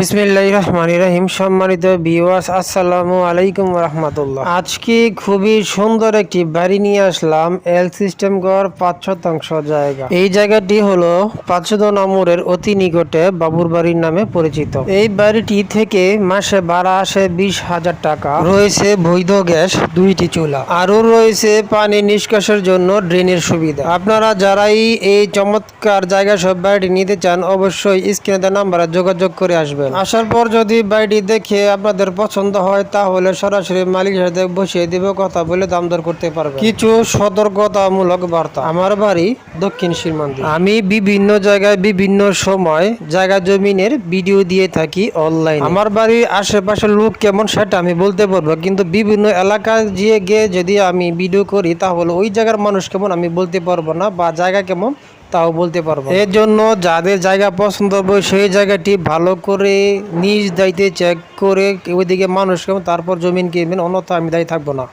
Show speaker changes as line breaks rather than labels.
বিসমিল্লাহ রহমান রহিম। সম্মানিত বিওয়াস আসসালামু আলাইকুম রহমতুল্লাহ। আজকে খুবই সুন্দর একটি বাড়ি নিয়ে আসলাম এল সিস্টেম ঘর পাঁচ শতাংশ জায়গা। এই জায়গাটি হলো পাঁচশো নম্বরের অতি নিকটে বাবুর বাড়ির নামে পরিচিত। এই বাড়িটি থেকে মাসে ভাড়া আসে বিশ হাজার টাকা। রয়েছে বৈধ গ্যাস, দুইটি চুলা। আরও রয়েছে পানি নিষ্কাশের জন্য ড্রেনের সুবিধা। আপনারা যারাই এই চমৎকার জায়গা সব বাড়িটি নিতে চান, অবশ্যই স্ক্রিনে নাম্বারে যোগাযোগ করে আসবেন। আসার পর যদি বাড়িটি দেখে আপনাদের পছন্দ হয় তাহলে সরাসরি মালিকের সাথে বসিয়ে দিব কথা বলে দাম দর করতে পারবে কিছু সতর্কতামূলক বার্তা। আমার বাড়ি দক্ষিণ সীমান্তে। আমি বিভিন্ন জায়গায় বিভিন্ন সময় জায়গা জমিনের ভিডিও দিয়ে থাকি অনলাইন। আমার বাড়ির আশেপাশের লোক কেমন সেটা আমি বলতে পারব কিন্তু বিভিন্ন এলাকায় গিয়ে গিয়ে যদি আমি ভিডিও করি তাহলে ওই জায়গার মানুষ কেমন আমি বলতে পারব না বা জায়গা কেমন তাও বলতে পারব এর জন্য যাদের জায়গা পছন্দ হবে, সেই জায়গাটি ভালো করে নিজ দায়িত্বে চেক করে ওইদিকে মানুষ তারপর জমিন কিনবেন অন্যথা আমি দায়ী থাকব না।